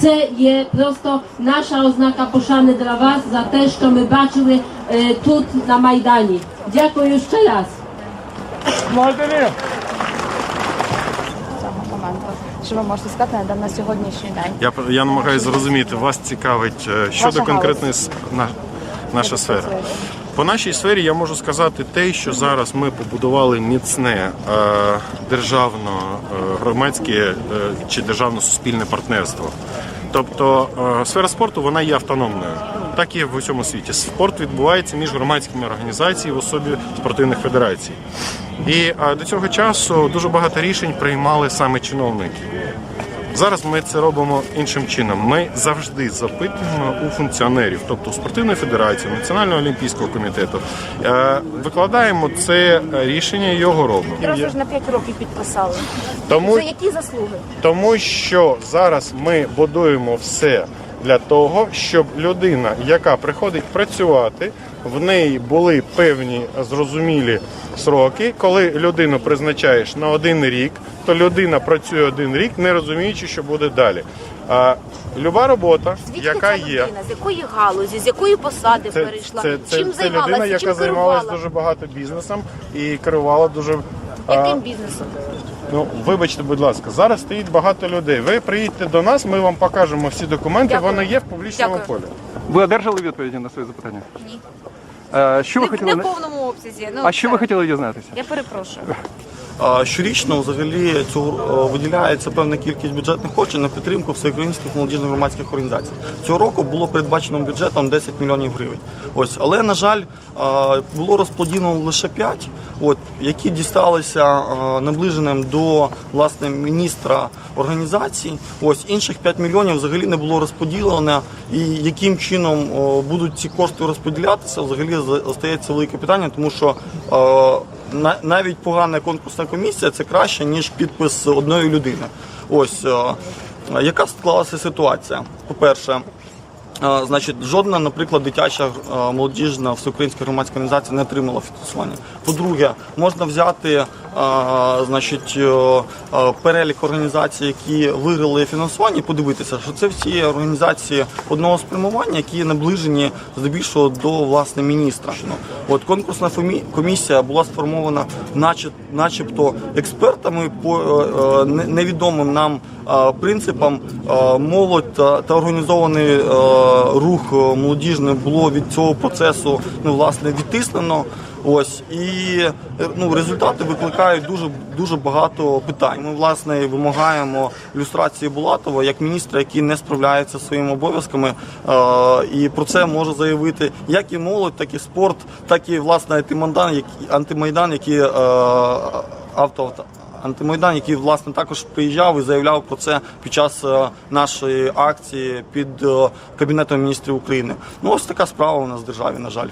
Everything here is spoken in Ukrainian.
Це є просто наша ознака пошани для вас за те, що ми бачили е, тут на Майдані. Дякую ще раз. Що ви можете сказати на, на сьогоднішній день? Я, я намагаюся зрозуміти, вас цікавить е, щодо Ваша конкретної с- на, наша сфера. По нашій сфері я можу сказати те, що зараз ми побудували міцне е, державно е, громадське е, чи державно суспільне партнерство. Тобто е, сфера спорту вона є автономною. Так і в усьому світі. Спорт відбувається між громадськими організаціями в особі спортивних федерацій. І е, до цього часу дуже багато рішень приймали саме чиновники. Зараз ми це робимо іншим чином. Ми завжди запитуємо у функціонерів, тобто у спортивної федерації, Національного олімпійського комітету. Е, Викладаємо це рішення і його робимо. Одразу ж на 5 років підписали. Тому, За які заслуги? тому що зараз ми будуємо все для того, щоб людина, яка приходить працювати, в неї були певні зрозумілі сроки. Коли людину призначаєш на один рік, то людина працює один рік, не розуміючи, що буде далі. А люба робота, Звідки яка ця є, людина? З якої галузі, з якої посади це, перейшла? це, це, Чим це займалася? людина, яка Чим займалася керувала? дуже багато бізнесом і керувала дуже. а, Яким бізнесом? Ну, вибачте, будь ласка, зараз стоїть багато людей. Ви приїдьте до нас, ми вам покажемо всі документи. Дякую. Вони є в публічному Дякую. полі. Ви одержали відповіді на свої запитання? Ні. Е, Що ви Не, хотіли не в повному обсязі. Ну, А що це- ви хотіли дізнатися? Я перепрошую. Щорічно взагалі цього е, виділяється певна кількість бюджетних коштів на підтримку всеукраїнських молодіжних громадських організацій. Цього року було передбачено бюджетом 10 мільйонів гривень. Ось, але на жаль, було розподілено лише 5, от які дісталися наближеним до власне міністра організації. Ось інших 5 мільйонів взагалі не було розподілено. І яким чином будуть ці кошти розподілятися, взагалі за- остається велике питання, тому що навіть погана конкурсна комісія це краще ніж підпис одної людини. Ось е, яка склалася ситуація? По-перше, е, значить, жодна, наприклад, дитяча е, молодіжна всеукраїнська громадська організація не отримала фінансування. По-друге, можна взяти е, значить, е, перелік організацій, які виграли фінансування, подивитися, що це всі організації одного спрямування, які наближені здебільшого до власне міністра. Ну, От конкурсна комісія була сформована, наче, начебто, експертами по не- невідомим нам принципам. Молодь та, е, рух е, молодіжний було від цього процесу ну, власне відтиснено. Ось і е, ну результати викликають дуже дуже багато питань. Ми власне вимагаємо люстрації Булатова як міністра, який не справляється своїми обов'язками. Е, і про це може заявити як і молодь, так і спорт, так і власне антимайдан, який антимайдан, який авто. Антимайдан, який власне також приїжджав і заявляв про це під час е, нашої акції під е, кабінетом міністрів України. Ну ось така справа у нас в державі, на жаль.